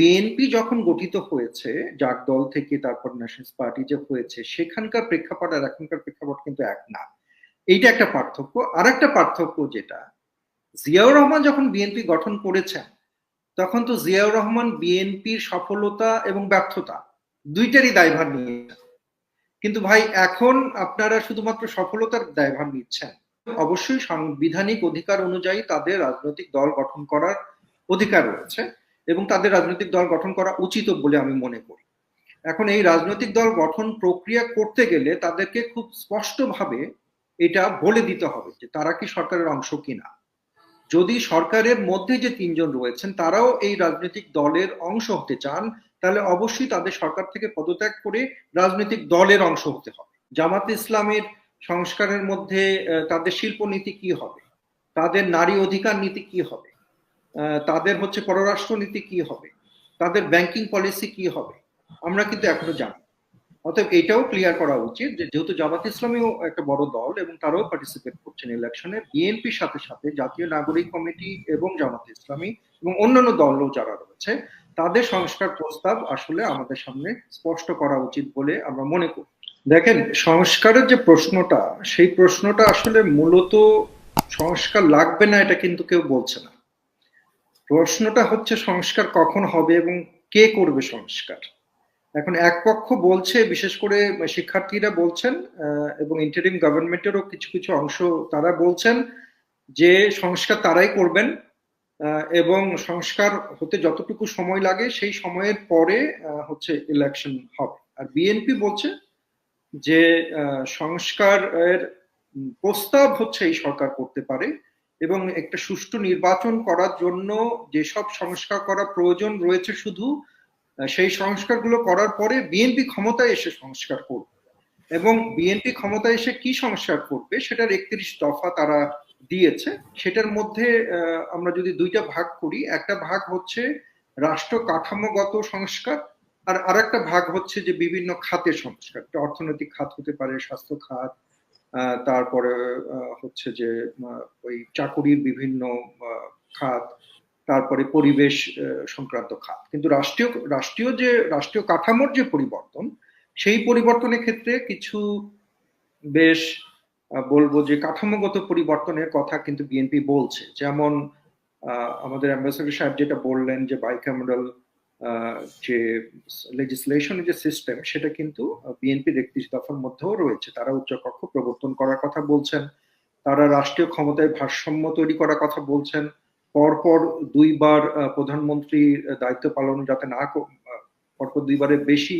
BNP যখন গঠিত হয়েছে জাক দল থেকে তারপর ন্যাশনাল পার্টি যে হয়েছে, সেখানকার প্রেক্ষাপট আর এখনকার প্রেক্ষাপট কিন্তু এক না। এইটা একটা পার্থক্য। আর একটা পার্থক্য যেটা, জিয়াউর রহমান যখন বিএনপি গঠন করেছেন, তখন তো জিয়াউর রহমান বিএনপির সফলতা এবং ব্যর্থতা দুইটারই দায়ভার নিয়ে কিন্তু ভাই, এখন আপনারা শুধুমাত্র সফলতার দায়ভার নিচ্ছেন। অবশ্যই সাংবিধানিক অধিকার অনুযায়ী তাদের রাজনৈতিক দল গঠন করার অধিকার রয়েছে। এবং তাদের রাজনৈতিক দল গঠন করা উচিত বলে আমি মনে করি। এখন এই রাজনৈতিক দল গঠন প্রক্রিয়া করতে গেলে তাদেরকে খুব স্পষ্টভাবে এটা বলে দিতে হবে যে তারা কি সরকারের অংশ কিনা। যদি সরকারের মধ্যে যে তিনজন রয়েছেন তারাও এই রাজনৈতিক দলের অংশ হতে চান, তাহলে অবশ্যই তাদের সরকার থেকে পদত্যাগ করে রাজনৈতিক দলের অংশ হতে হবে। জামাত ইসলামের সংস্কারের মধ্যে তাদের শিল্প নীতি কি হবে? তাদের নারী অধিকার নীতি কি হবে? তাদের হচ্ছে পররাষ্ট্রনীতি কি হবে? তাদের ব্যাংকিং পলিসি কি হবে? আমরা কিন্তু এখনও জানি অতএব এটাও ক্লিয়ার করা উচিত যে যেহেতু জামাত ইসলামীও একটা বড় দল এবং তারাও পার্টিসিপেট করছেন ইলেকশনে বিএনপির সাথে সাথে জাতীয় নাগরিক কমিটি এবং জামাত ইসলামী এবং অন্যান্য দলও যারা রয়েছে, তাদের সংস্কার প্রস্তাব আসলে আমাদের সামনে স্পষ্ট করা উচিত বলে আমরা মনে করি। দেখেন, সংস্কারের যে প্রশ্নটা, সেই প্রশ্নটা আসলে মূলত সংস্কার লাগবে না এটা কিন্তু কেউ বলছে না। প্রশ্নটা হচ্ছে সংস্কার কখন হবে এবং কে করবে সংস্কার? এখন এক পক্ষ বলছে, বিশেষ করে শিক্ষার্থীরা বলছেন এবং ইন্টারিম গভর্নমেন্টেরও কিছু কিছু অংশ তারা বলছেন যে সংস্কার তারাই করবেন এবং সংস্কার হতে যতটুকু সময় লাগে সেই সময়ের পরে হচ্ছে ইলেকশন হবে। আর বিএনপি বলছে যে সংস্কারের প্রস্তাব হচ্ছে এই সরকার করতে পারে। এবং একটা সুষ্ঠু নির্বাচন করার জন্য যেসব সংস্কার করা প্রয়োজন রয়েছে শুধু সেই সংস্কারগুলো করার পরে বিএনপি ক্ষমতায় এসে সংস্কার করবে। এবং বিএনপি ক্ষমতায় এসে কি সংস্কার করবে সেটার একত্রিশ দফা তারা দিয়েছে। সেটার মধ্যে আমরা যদি দুইটা ভাগ করি, একটা ভাগ হচ্ছে রাষ্ট্র কাঠামোগত সংস্কার আর আরেকটা ভাগ হচ্ছে যে বিভিন্ন খাতের সংস্কার। অর্থনৈতিক খাত হতে পারে, স্বাস্থ্য খাত তারপরে হচ্ছে যে ওই চাকুরির বিভিন্ন খাত, তারপরে পরিবেশ সংক্রান্ত খাত। কিন্তু রাষ্ট্রীয় রাষ্ট্রীয় যে, রাষ্ট্রীয় কাঠামোর যে পরিবর্তন, সেই পরিবর্তনের ক্ষেত্রে কিছু বেশ বলব যে কাঠামোগত পরিবর্তনের কথা কিন্তু বিএনপি বলছে। যেমন আমাদের অ্যাম্বাসেডর সাহেব যেটা বললেন যে বাইক্যামেরাল যে লেজিসলেশন যে সিস্টেম সেটা কিন্তু বিএনপির একত্রিশ দফার মধ্যেও রয়েছে। তারা উচ্চকক্ষ প্রবর্তন করার কথা বলছেন, তারা রাষ্ট্রীয় ক্ষমতায় ভারসাম্য তৈরি করার কথা বলছেন, পরপর দুইবার প্রধানমন্ত্রী দায়িত্ব পালন যাতে না পরপর দুইবারের বেশি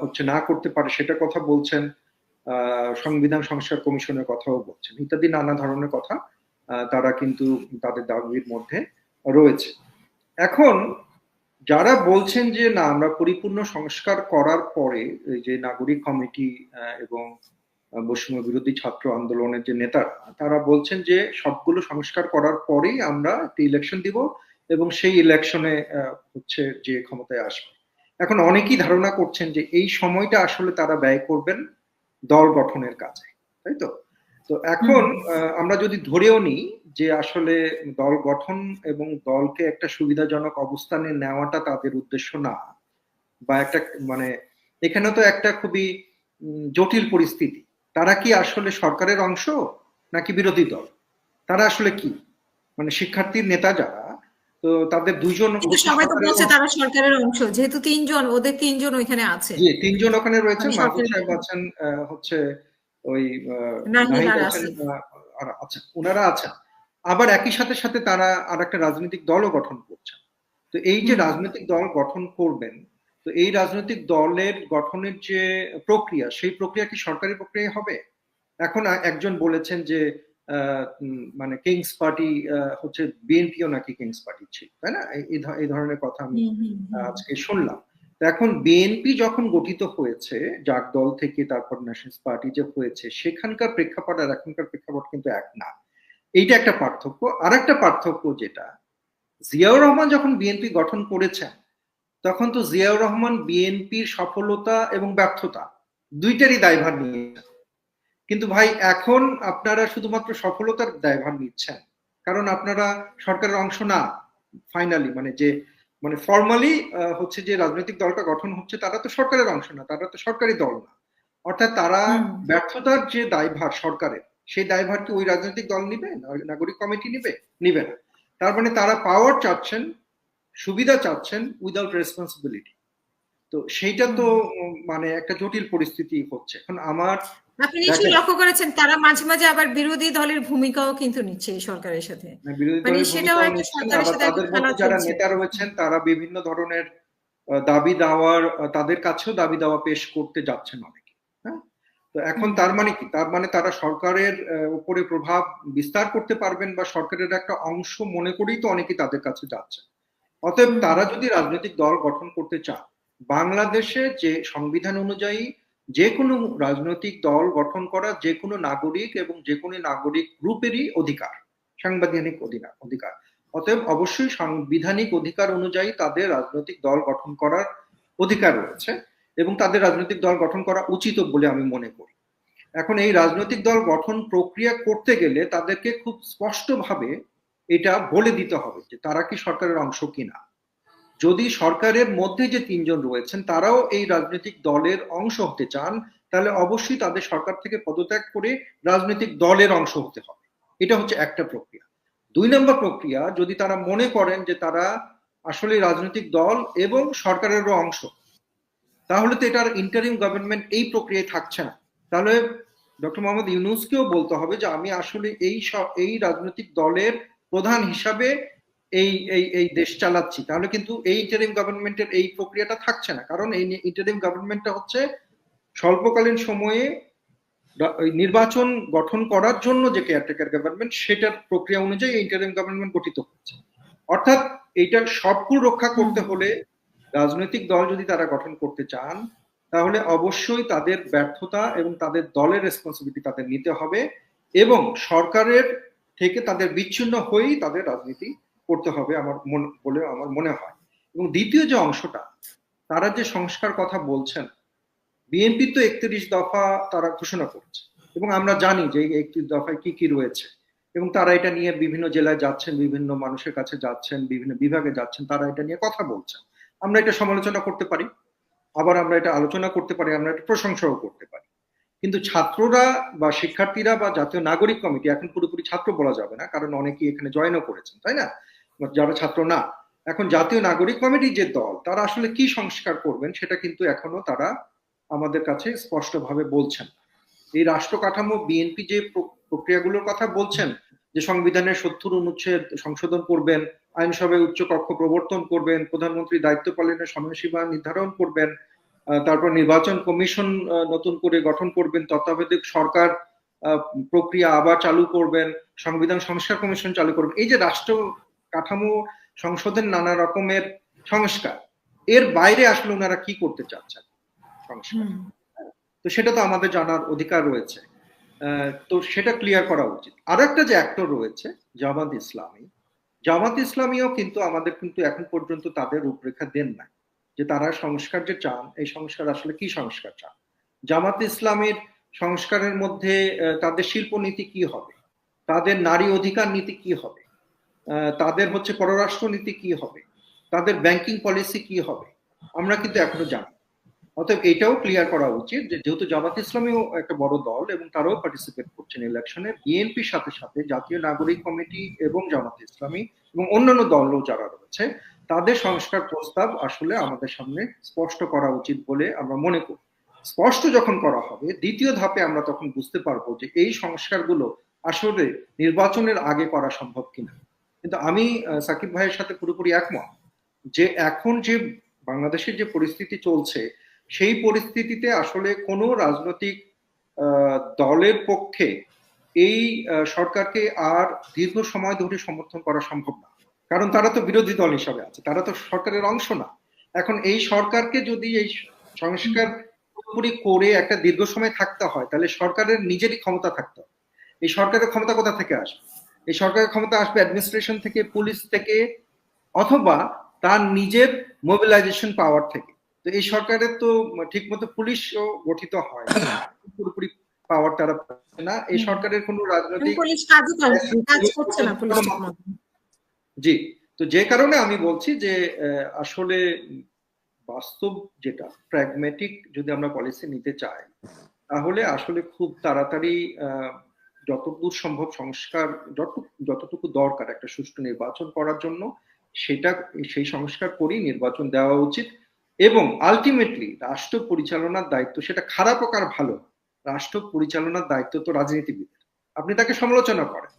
হচ্ছে না করতে পারে সেটা কথা বলছেন সংবিধান সংস্কার কমিশনের কথাও বলছেন। ইত্যাদি নানা ধরনের কথা তারা কিন্তু তাদের দাবির মধ্যে রয়েছে। এখন যারা বলছেন যে না আমরা পরিপূর্ণ সংস্কার করার পরে যে নাগরিক কমিটি এবং বৈষম্য বিরোধী ছাত্র আন্দোলনের যে নেতা তারা বলছেন যে সবগুলো সংস্কার করার পরেই আমরা একটি ইলেকশন দিব এবং সেই ইলেকশনে হচ্ছে যে ক্ষমতায় আসবে। এখন অনেকেই ধারণা করছেন যে এই সময়টা আসলে তারা ব্যয় করবেন দল গঠনের কাজে তাই তো? তো এখন আমরা যদি ধরেও নিই যে আসলে দল গঠন এবং দলকে একটা সুবিধাজনক অবস্থানে নেওয়াটা তাদের উদ্দেশ্য না। বা একটা মানে এখানে তো একটা খুবই জটিল পরিস্থিতি। তারা কি আসলে সরকারের অংশ নাকি বিরোধী দল? তারা আসলে কি? মানে শিক্ষার্থীর নেতা যারা তো তাদের দুজন সবাই তো বলছে তারা সরকারের অংশ। যেহেতু তিনজন ওদের তিনজন ওইখানে আছে। জি তিনজন ওখানে রয়েছে। মাহবুব সাহেব আছেন হচ্ছে ওই আচ্ছা ওনারা আছেন। আবার একই সাথে সাথে তারা আর একটা রাজনৈতিক দলও গঠন করছেন তো এই যে রাজনৈতিক দল গঠন করবেন তো এই রাজনৈতিক দলের গঠনের যে প্রক্রিয়া সেই প্রক্রিয়া কি সরকারি প্রক্রিয়া হবে? এখন একজন বলেছেন যে মানে কিংস পার্টি হচ্ছে বিএনপিও নাকি কিংস পার্টি ছিল তাই না? এই ধরনের কথা আমি আজকে শুনলাম। তো এখন বিএনপি যখন গঠিত হয়েছে জাক দল থেকে তারপর ন্যাশনাল পার্টি যে হয়েছে সেখানকার প্রেক্ষাপট আর এখনকার প্রেক্ষাপট কিন্তু এক না। এইটা একটা পার্থক্য। আর একটা পার্থক্য যেটা জিয়াউর রহমান যখন বিএনপি গঠন করেছেন তখন তো জিয়াউর রহমান বিএনপির সফলতা এবং ব্যর্থতা দুইটারই দায়ভার নিয়ে কিন্তু ভাই এখন আপনারা শুধুমাত্র সফলতার দায়ভার নিচ্ছেন। কারণ আপনারা সরকারের অংশ না ফাইনালি মানে যে মানে ফর্মালি হচ্ছে যে রাজনৈতিক দলটা গঠন হচ্ছে তারা তো সরকারের অংশ না তারা তো সরকারি দল না। অর্থাৎ তারা ব্যর্থতার যে দায়ভার সরকারের সেই দায়ভার কি ওই রাজনৈতিক দল নিবে নাগরিক কমিটি নিবে? নিবে না। তার মানে তারা পাওয়ার চাচ্ছেন সুবিধা চাচ্ছেন উইদাউট রেসপন্সিবিলিটি তো সেইটা তো মানে একটা জটিল পরিস্থিতি হচ্ছে। এখন আমার আপনি নিশ্চয়ই লক্ষ্য করেছেন তারা মাঝে মাঝে আবার বিরোধী দলের ভূমিকাও কিন্তু নিচ্ছে এই সরকারের সাথে। মানে বিরোধী মানে সেটাও একটা সরকারের সাথে যারা নেতা রয়েছেন তারা বিভিন্ন ধরনের দাবি দাওয়ার তাদের কাছেও দাবি দাওয়া পেশ করতে যাচ্ছেন অনেকে। হ্যাঁ তো এখন তার মানে কি? তার মানে তারা সরকারের উপরে প্রভাব বিস্তার করতে পারবেন বা সরকারের একটা অংশ মনে করেই তো অনেকে তাদের কাছে যাচ্ছে। অতএব তারা যদি রাজনৈতিক দল গঠন করতে চান বাংলাদেশে যে সংবিধান অনুযায়ী যে কোনো রাজনৈতিক দল গঠন করা যে কোনো নাগরিক এবং যে কোনো নাগরিক গ্রুপেরই অধিকার সাংবিধানিক অধিকার অধিকার। অতএব অবশ্যই সাংবিধানিক অধিকার অনুযায়ী তাদের রাজনৈতিক দল গঠন করার অধিকার রয়েছে। এবং তাদের রাজনৈতিক দল গঠন করা উচিত বলে আমি মনে করি। এখন এই রাজনৈতিক দল গঠন প্রক্রিয়া করতে গেলে তাদেরকে খুব স্পষ্টভাবে এটা বলে দিতে হবে যে তারা কি সরকারের অংশ কিনা। যদি সরকারের মধ্যে যে তিনজন রয়েছেন তারাও এই রাজনৈতিক দলের অংশ হতে চান, তাহলে অবশ্যই তাদের সরকার থেকে পদত্যাগ করে রাজনৈতিক দলের অংশ হতে হবে। এটা হচ্ছে একটা প্রক্রিয়া। দুই নম্বর প্রক্রিয়া, যদি তারা মনে করেন যে তারা আসলে রাজনৈতিক দল এবং সরকারেরও অংশ তাহলে তো এটার ইন্টারিম গভর্নমেন্ট এই প্রক্রিয়ায় থাকছে না। তাহলে ডক্টর মোহাম্মদ ইউনুসকেও বলতে হবে যে আমি আসলে এই এই রাজনৈতিক দলের প্রধান হিসাবে এই এই এই দেশ চালাচ্ছি। তাহলে কিন্তু এই ইন্টারিম গভর্নমেন্টের এই প্রক্রিয়াটা থাকছে না। কারণ এই ইন্টারিম গভর্নমেন্টটা হচ্ছে স্বল্পকালীন সময়ে নির্বাচন গঠন করার জন্য যে কেয়ারটেকার গভর্নমেন্ট সেটার প্রক্রিয়া অনুযায়ী ইন্টারিম গভর্নমেন্ট গঠিত হচ্ছে। অর্থাৎ এইটার সবকুল রক্ষা করতে হলে রাজনৈতিক দল যদি তারা গঠন করতে চান, তাহলে অবশ্যই তাদের ব্যর্থতা এবং তাদের দলের রেসপন্সিবিলিটি তাদের নিতে হবে এবং সরকারের থেকে তাদের বিচ্ছিন্ন হয়েই তাদের রাজনীতি করতে হবে আমার মনে, বলে আমার মনে হয়। এবং দ্বিতীয় যে অংশটা, তারা যে সংস্কার কথা বলছেন বিএনপি তো একত্রিশ দফা তারা ঘোষণা করছে এবং আমরা জানি যে একত্রিশ দফায় কি কি রয়েছে। এবং তারা এটা নিয়ে বিভিন্ন জেলায় যাচ্ছেন, বিভিন্ন মানুষের কাছে যাচ্ছেন, বিভিন্ন বিভাগে যাচ্ছেন, তারা এটা নিয়ে কথা বলছেন। আমরা এটা সমালোচনা করতে পারি, আবার আমরা এটা আলোচনা করতে পারি, আমরা এটা প্রশংসাও করতে পারি। কিন্তু ছাত্ররা বা শিক্ষার্থীরা বা জাতীয় নাগরিক কমিটি, এখন পুরোপুরি ছাত্র বলা যাবে না, কারণ অনেকেই এখানে জয়েনও করেছেন, তাই না? যারা ছাত্র না। এখন জাতীয় নাগরিক কমিটির যে দল, তারা আসলে কি সংস্কার করবেন সেটা কিন্তু এখনও তারা আমাদের কাছে স্পষ্টভাবে বলছেন এই রাষ্ট্র কাঠামো, বিএনপি যে প্রক্রিয়াগুলোর কথা বলছেন, যে সংবিধানের সত্তর অনুচ্ছেদ সংশোধন করবেন আইনসভায় উচ্চ কক্ষ প্রবর্তন করবেন প্রধানমন্ত্রী দায়িত্ব পালনের সময়সীমা নির্ধারণ করবেন তারপর নির্বাচন কমিশন নতুন করে গঠন করবেন তত্ত্বাবধায়ক সরকার প্রক্রিয়া আবার চালু করবেন সংবিধান সংস্কার কমিশন চালু করবেন। এই যে রাষ্ট্র কাঠামো সংশোধন নানা রকমের সংস্কার এর বাইরে আসলে ওনারা কি করতে চাচ্ছেন? সংস্কার। তো সেটা তো আমাদের জানার অধিকার রয়েছে। আহ, তো সেটা ক্লিয়ার করা উচিত। আর একটা যে অ্যাক্টর রয়েছে জামাত ইসলামী জামাত ইসলামীও কিন্তু আমাদের কিন্তু এখন পর্যন্ত তাদের রূপরেখা দেন নাই, যে তারা সংস্কার যে চান, এই সংস্কার আসলে কি সংস্কার চান? জামাত ইসলামের সংস্কারের মধ্যে তাদের শিল্প নীতি কি হবে? তাদের নারী অধিকার নীতি কি হবে? তাদের হচ্ছে পররাষ্ট্র নীতি কি হবে? তাদের ব্যাংকিং পলিসি কি হবে? আমরা কিন্তু এখনও জানি। অতএব এটাও ক্লিয়ার করা উচিত যে যেহেতু জামাত ইসলামীও একটা বড় দল এবং তারাও পার্টিসিপেট করছেন ইলেকশনে বিএনপির সাথে সাথে জাতীয় নাগরিক কমিটি এবং জামাত ইসলামী এবং অন্যান্য দলও যারা রয়েছে, তাদের সংস্কার প্রস্তাব আসলে আমাদের সামনে স্পষ্ট করা উচিত বলে আমরা মনে করি। স্পষ্ট যখন করা হবে, দ্বিতীয় ধাপে আমরা তখন বুঝতে পারব যে এই সংস্কারগুলো আসলে নির্বাচনের আগে করা সম্ভব কিনা। কিন্তু আমি সাকিব ভাইয়ের সাথে পুরোপুরি একমত যে এখন যে বাংলাদেশের যে পরিস্থিতি চলছে সেই পরিস্থিতিতে আসলে কোনো রাজনৈতিক দলের পক্ষে এই সরকারকে আর দীর্ঘ সময় ধরে সমর্থন করা সম্ভব না। কারণ তারা তো বিরোধী দল হিসাবে আছে, তারা তো সরকারের অংশ না। এখন এই সরকারকে যদি এই সংস্কার পুরোপুরি করে একটা দীর্ঘ সময় থাকতে হয়, তাহলে সরকারের নিজেরই ক্ষমতা থাকতে হয় এই সরকারের ক্ষমতা কোথা থেকে আসবে? এই সরকারের ক্ষমতা আসবে অ্যাডমিনিস্ট্রেশন থেকে পুলিশ থেকে, অথবা তার নিজের মোবিলাইজেশন পাওয়ার থেকে। তো এই সরকারের তো ঠিক মতো পুলিশও গঠিত হয় পুরোপুরি পাওয়ার তারা পাচ্ছে না। এই সরকারের কোনো রাজনৈতিক। জি তো যে কারণে আমি বলছি যে আসলে বাস্তব যেটা প্র্যাগমেটিক যদি আমরা পলিসি নিতে চাই তাহলে আসলে খুব তাড়াতাড়ি আহ, যতদূর সম্ভব সংস্কার যতটুকু যতটুকু দরকার একটা সুষ্ঠু নির্বাচন করার জন্য সেটা সেই সংস্কার করেই নির্বাচন দেওয়া উচিত। এবং আলটিমেটলি রাষ্ট্র পরিচালনার দায়িত্ব সেটা খারাপ হোক আর ভালো, রাষ্ট্র পরিচালনার দায়িত্ব তো রাজনীতিবিদের আপনি তাকে সমালোচনা করেন,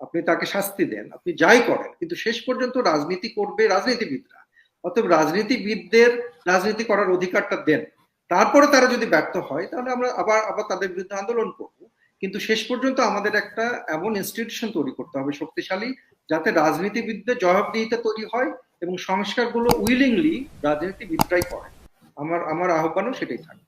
আপনি তাকে শাস্তি দেন, আপনি যাই করেন, কিন্তু শেষ পর্যন্ত রাজনীতি করবে রাজনীতিবিদরা। অতএব রাজনীতিবিদদের রাজনীতি করার অধিকারটা দেন। তারপরে তারা যদি ব্যর্থ হয়, তাহলে আমরা আবার আবার তাদের বিরুদ্ধে আন্দোলন করব। কিন্তু শেষ পর্যন্ত আমাদের একটা এমন ইনস্টিটিউশন তৈরি করতে হবে শক্তিশালী, যাতে রাজনীতিবিদদের জবাবদিহিতা তৈরি হয় এবং সংস্কারগুলো উইলিংলি রাজনীতিবিদরাই করে। আমার আমার আহ্বানও সেটাই থাকবে।